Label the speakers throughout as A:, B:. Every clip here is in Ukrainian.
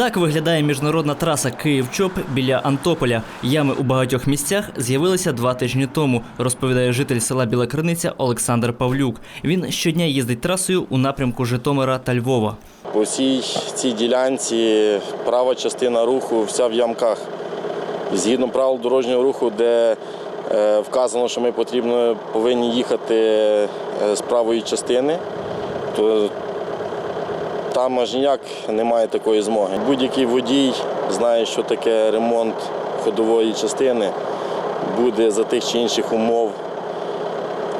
A: Так виглядає міжнародна траса Київ-Чоп біля Антополя. Ями у багатьох місцях з'явилися два тижні тому, розповідає житель села Біла Криниця Олександр Павлюк. Він щодня їздить трасою у напрямку Житомира та Львова.
B: По всій цій ділянці права частина руху вся в ямках. Згідно правил дорожнього руху, де е, вказано, що ми потрібно, повинні їхати е, з правої частини, то там аж ніяк немає такої змоги. Будь-який водій знає, що таке ремонт ходової частини, буде за тих чи інших умов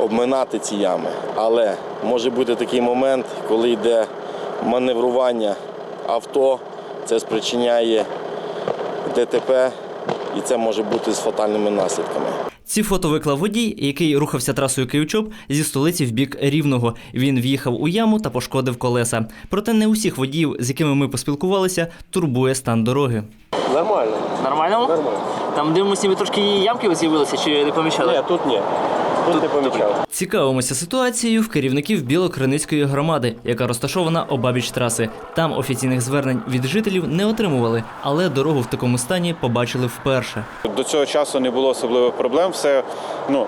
B: обминати ці ями. Але може бути такий момент, коли йде маневрування авто, це спричиняє ДТП, і це може бути з фатальними наслідками.
A: Ці фото виклав водій, який рухався трасою Київ-Чоп зі столиці в бік Рівного. Він в'їхав у яму та пошкодив колеса. Проте не усіх водіїв, з якими ми поспілкувалися, турбує стан дороги.
C: Нормально.
D: Нормально?
C: Нормально.
D: Там дивимося, трошки ямки з'явилися, чи не помічали?
C: Ні, тут ні. Тут не помічав.
A: Цікавимося ситуацією в керівників Білокриницької громади, яка розташована обабіч траси. Там офіційних звернень від жителів не отримували, але дорогу в такому стані побачили вперше.
E: До цього часу не було особливих проблем. Все ну,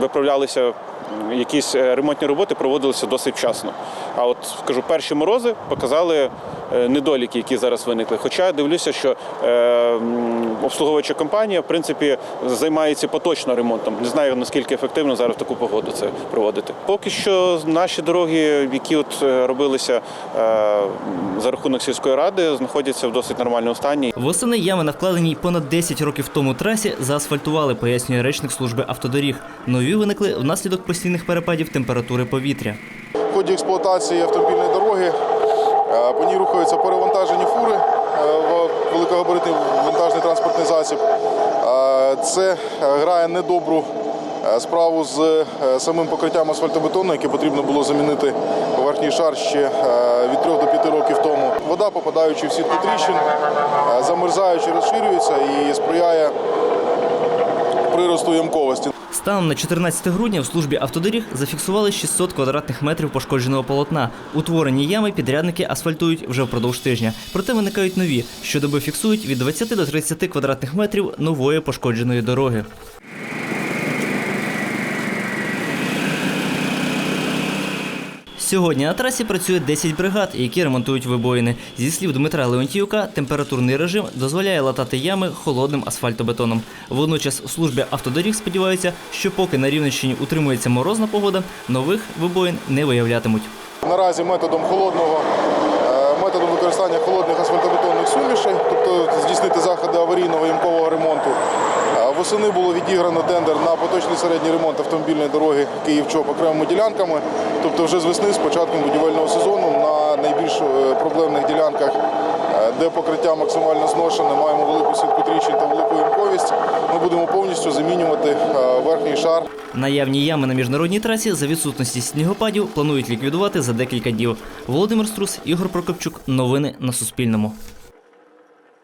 E: виправлялися якісь е, ремонтні роботи проводилися досить вчасно. А от скажу, перші морози показали е, недоліки, які зараз виникли. Хоча дивлюся, що е, обслуговуюча компанія в принципі займається поточно ремонтом. Не знаю наскільки ефективно зараз таку погоду це проводити. Поки що наші дороги, які от робилися за рахунок сільської ради, знаходяться в досить нормальному стані.
A: Восени ями на вкладеній понад 10 років тому трасі заасфальтували, пояснює речник служби автодоріг. Нові виникли внаслідок постійних перепадів температури повітря.
F: В ході експлуатації автомобільної дороги е, по ній рухаються перевантажені фури, е, в- великогабаритний вантажний транспортний засіб. Е, Це грає недобру справу з самим покриттям асфальтобетону, яке потрібно було замінити поверхній шар ще від 3 до 5 років тому. Вода, попадаючи в сітку тріщин, замерзаючи, розширюється і сприяє приросту ямковості.
A: Станом на 14 грудня в службі автодоріг зафіксували 600 квадратних метрів пошкодженого полотна. Утворені ями підрядники асфальтують вже впродовж тижня. Проте виникають нові. Щодоби фіксують від 20 до 30 квадратних метрів нової пошкодженої дороги. Сьогодні на трасі працює 10 бригад, які ремонтують вибоїни. Зі слів Дмитра Леонтіюка, температурний режим дозволяє латати ями холодним асфальтобетоном. Водночас у службі автодоріг сподіваються, що поки на Рівненщині утримується морозна погода, нових вибоїн не виявлятимуть.
F: Наразі методом холодного використання холодних асфальтобетонних сумішей, тобто здійснити заходи аварійного ямкового ремонту. Восени було відіграно тендер на поточний середній ремонт автомобільної дороги Київ-Чоп окремими ділянками. Тобто вже з весни, з початком будівельного сезону, на найбільш е, проблемних ділянках, е, де покриття максимально зношене, маємо велику сітку тріщин та велику ямковість. Ми будемо повністю замінювати е, шар.
A: Наявні ями на міжнародній трасі за відсутності снігопадів планують ліквідувати за декілька днів. Володимир Струс, Ігор Прокопчук. Новини на Суспільному.